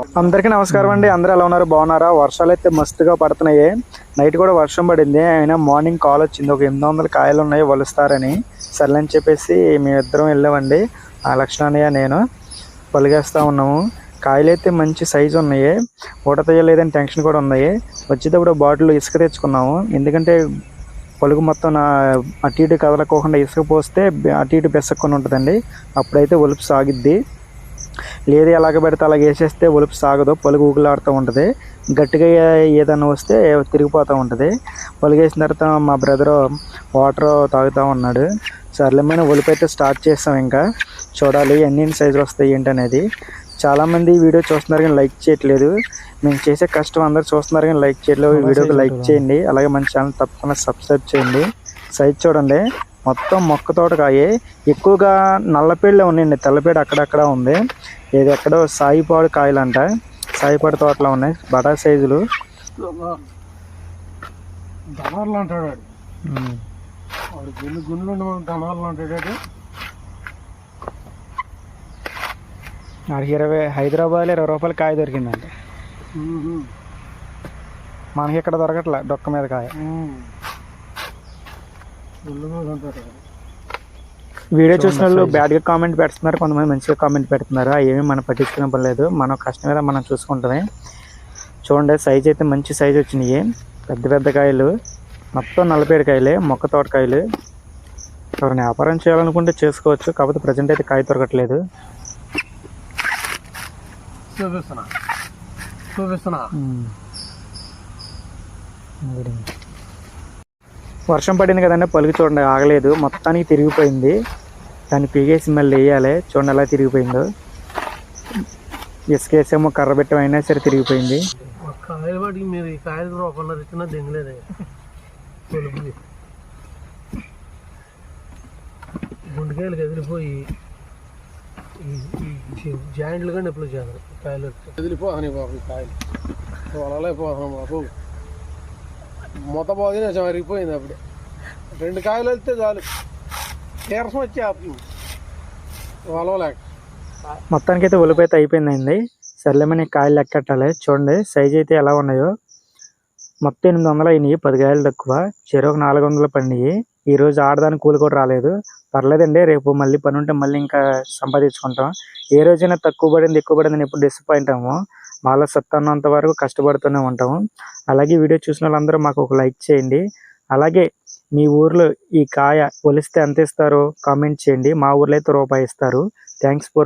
అందరికీ నమస్కారం అండి. అందరూ ఎలా ఉన్నారు? బాగున్నారా? వర్షాలు అయితే మస్తుగా పడుతున్నాయి. నైట్ కూడా వర్షం పడింది. అయినా మార్నింగ్ కాల్ వచ్చింది. ఒక ఎనిమిది వందల కాయలు ఉన్నాయి వలుస్తారని. సర్లే అని చెప్పేసి మేమిద్దరం వెళ్ళామండి. ఆ లక్షణానయ్య నేను పలిగేస్తూ ఉన్నాము. కాయలు అయితే మంచి సైజు ఉన్నాయి. ఊట తీయలేదని టెన్షన్ కూడా ఉన్నాయి వచ్చేటప్పుడు బాటిల్ ఇసుక తెచ్చుకున్నాము. ఎందుకంటే పలుగు మొత్తం నా అటు ఇటు కదలకోకుండా ఇసుక పోస్తే అటు ఇటు బెసక్కొని ఉంటుందండి. అప్పుడైతే ఒలుపు సాగిద్ది. లేదు ఎలాగ పెడితే అలాగ వేసేస్తే ఒలుపు సాగదు. పొలుగు ఊగులాడుతూ ఉంటుంది. గట్టిగా ఏదైనా వస్తే తిరిగిపోతూ ఉంటుంది. పొలుగు వేసిన తర్వాత మా బ్రదర్ వాటర్ తాగుతూ ఉన్నాడు. సర్లేమైన ఒలుపు అయితే స్టార్ట్ చేస్తాం ఇంకా. చూడాలి ఎన్ని సైజులు వస్తాయి ఏంటనేది. చాలామంది వీడియో చూస్తున్నారు కానీ లైక్ చేయట్లేదు. మేము చేసే కష్టం అందరు చూస్తున్నారు కానీ లైక్ చేయట్లేదు. ఈ వీడియోకి లైక్ చేయండి. అలాగే మన ఛానల్ తప్పకుండా సబ్స్క్రైబ్ చేయండి. సైజ్ చూడండి. మొత్తం మొక్క తోటకాయే. ఎక్కువగా నల్లపేడులే ఉన్నాయండి తెల్లపేడు అక్కడక్కడ ఉంది. ఇది ఎక్కడో సాయిపాడు కాయలంట. సాయిపాడు తోటలో ఉన్నాయి. బడా సైజులు. ధనాలు అంటాడు గుండు గుండ్లు ధనాలు అంటాడు. నాకు ఇరవై హైదరాబాద్లో ఇరవై రూపాయల కాయ దొరికిందంట. మ్మ్. మనకి ఇక్కడ దొరకట్లే డొక్క మీద కాయ మ్మ్. గుండు మీద అంటాడు వాడు. వీడియో చూసిన వాళ్ళు బ్యాడ్గా కామెంట్ పెడుతున్నారు కొంతమంది మంచిగా కామెంట్ పెడుతున్నారు. అవి ఏమీ మనం పట్టించుకునే పని లేదు. మనం కష్టం మీద మనం చూసుకుంటామే. చూడండి సైజ్ అయితే మంచి సైజ్ వచ్చినాయి. పెద్ద పెద్ద కాయలు. మొత్తం నలభై కాయలే మొక్క తోటకాయలు. ఎవరైనా వ్యాపారం చేయాలనుకుంటే చేసుకోవచ్చు. కాకపోతే ప్రజెంట్ అయితే కాయ దొరకట్లేదు. చూపిస్తున్నా. చూపిస్తున్నా. వర్షం పడింది కదండి పలుకు చూడండి ఆగలేదు. మొత్తానికి తిరిగిపోయింది. దాన్ని పీగేసి మళ్ళీ వేయాలి. చూడండి ఎలా తిరిగిపోయిందో. ఇసుకేసేమో కర్ర పెట్టం అయినా సరే తిరిగిపోయింది. ఒక కాయలు వాటికి మీరు ఈ కాయలు రూపంలో తెచ్చినా దింగలేదే తొలుపుది. గుండెకాయలు కదిలిపోయి జాయింట్లు కానీ ఎప్పుడు చేయాలి కాయలు ఈ కాయలు. వలలేకపోతాను బాబు. మొత బాగా చరిగిపోయింది అప్పుడే. రెండు కాయలు వెళ్తే చాలు. నీరసం వచ్చి ఆపుతుంది వలవలేక. మొత్తానికి అయితే ఒలిపైతే అయిపోయిందండి. సర్లేమని కాయలు లెక్కట్టాలి. చూడండి సైజ్ అయితే ఎలా ఉన్నాయో. మొత్తం ఎనిమిది వందలు అయినాయి పది కాయలు తక్కువ. చెరువు నాలుగు వందలు పండియి. ఈరోజు ఆడదానికి కూలి కూడా రాలేదు. పర్లేదండి రేపు మళ్ళీ పని ఉంటే మళ్ళీ ఇంకా సంపాదించుకుంటాం. ఏ రోజైనా తక్కువ పడింది ఎక్కువ పడింది ఎప్పుడు డిసప్పాయింట్ అవ్వము. మాలో సత్తన్నంత వరకు కష్టపడుతూనే ఉంటాము. అలాగే వీడియో చూసిన వాళ్ళందరూ మాకు ఒక లైక్ చేయండి. అలాగే మీ ఊర్లో ఈ కాయ ఒలిస్తే ఎంత ఇస్తారో కామెంట్ చేయండి. మా ఊర్లో అయితే రూపాయి ఇస్తారు. Thanks for